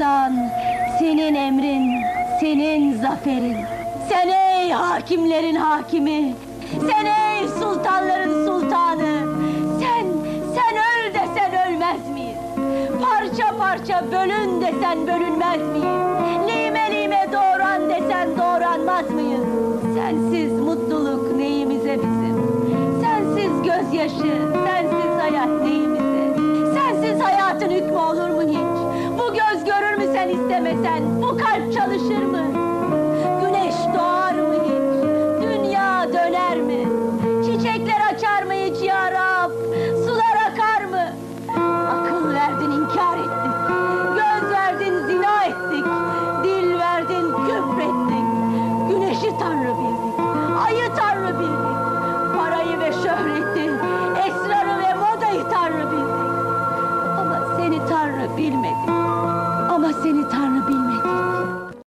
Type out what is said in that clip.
rızan, senin emrin, senin zaferin. Sen ey hakimlerin hakimi, sen ey sultanların sultanı. Sen, sen öl desen ölmez miyiz? Parça parça bölün desen bölünmez miyiz? Lime lime doğran desen doğranmaz mıyız? Sensiz mutluluk istemesen? Bu kalp çalışır mı?